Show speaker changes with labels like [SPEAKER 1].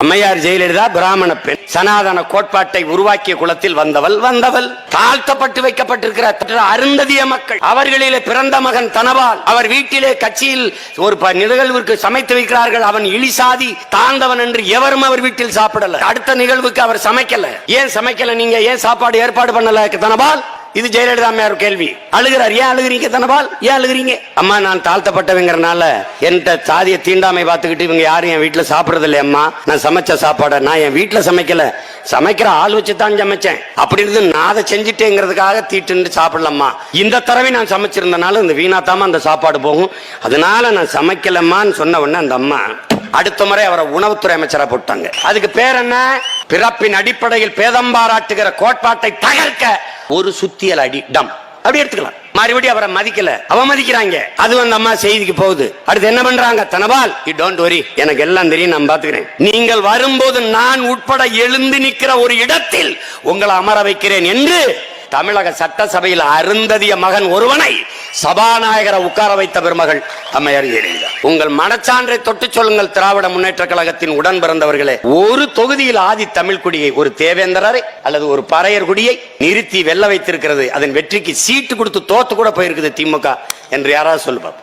[SPEAKER 1] அம்மையார் ஜெயலலிதா பிராமண பெண். சனாதன கோட்பாட்டை உருவாக்கிய குலத்தில் வந்தவள் வந்தவள். தாழ்த்தப்பட்டு வைக்கப்பட்டிருக்கிற அருந்ததிய மக்கள். அவர்களிலே பிறந்த மகன் தனவால் அவர் வீட்டிலே கட்சியில் ஒரு ப- நிகழ்விற்கு சமைத்து வைக்கிறார்கள். அவன் இழிசாதி தாழ்ந்தவன் என்று எவரும் அவர் வீட்டில் சாப்பிடல. அடுத்த நிகழ்வுக்கு அவர் சமைக்கல. ஏன் சமைக்கல நீங்க? ஏன் சாப்பாடு ஏற்பாடு பண்ணல தனபால்? இது ஜெயலலிதா அம்மையார் கேள்வி. அழுகிறார். ஏன் அழுகிறீங்க தனபால்? ஏன் அழுகிறீங்க? அம்மா நான் தாழ்த்தப்பட்டவங்கிறனால என்கிட்ட சாதிய தீண்டாமை பார்த்துக்கிட்டு இவங்க யாரும் என் வீட்டில் சாப்பிடுறது இல்லை அம்மா. நான் சமைச்ச சாப்பாடை நான் என் வீட்டில் சமைக்கல. சமைக்கிற ஆள் வச்சு தான் சமைச்சேன். அப்படி இருந்து நான் அதை செஞ்சுட்டேங்கிறதுக்காக தீட்டுன்னு சாப்பிடலம்மா. இந்த தடவை நான் சமைச்சிருந்தனால இந்த வீணாத்தாம அந்த சாப்பாடு போகும். அதனால நான் சமைக்கலம்மான்னு சொன்ன உடனே அந்த அம்மா அடுத்த முறை அவரை உணவுத்துறை அமைச்சரா போட்டாங்க. அதுக்கு பேர் என்ன? பிறப்பின் அடிப்படையில் பேதம் பாராட்டுகிற கோட்பாட்டை தகர்க்க ஒரு சுத்தியல் அடி டம். அப்படி எடுத்துக்கலாம். மறுபடியும் அவரை மதிக்கல. அவமதிக்கிறாங்க. அது வந்து அம்மா செய்திக்கு போகுது. அடுத்து என்ன பண்றாங்க? தனபால் யூ டோன்ட் வரி எனக்கு எல்லாம் தெரியும். நான் பாத்துக்கிறேன் நீங்கள் வரும்போது நான் உட்பட எழுந்து நிற்கிற ஒரு இடத்தில் உங்களை அமர வைக்கிறேன் என்று தமிழக சட்டசபையில் அருந்ததிய மகன் ஒருவனை சபாநாயகரை உட்கார வைத்த பெருமகள் அம்மையார் ஜெயலலிதா உங்கள் மனச்சான்றை தொட்டு சொல்லுங்கள் திராவிட முன்னேற்ற கழகத்தின் உடன் பிறந்தவர்களே. ஒரு தொகுதியில் ஆதி தமிழ் குடியை ஒரு தேவேந்திரரை அல்லது ஒரு பறையர் குடியை நிறுத்தி வெல்ல வைத்திருக்கிறது. அதன் வெற்றிக்கு சீட்டு கொடுத்து தோத்து கூட போயிருக்குது திமுக என்று யாராவது சொல்லுவார்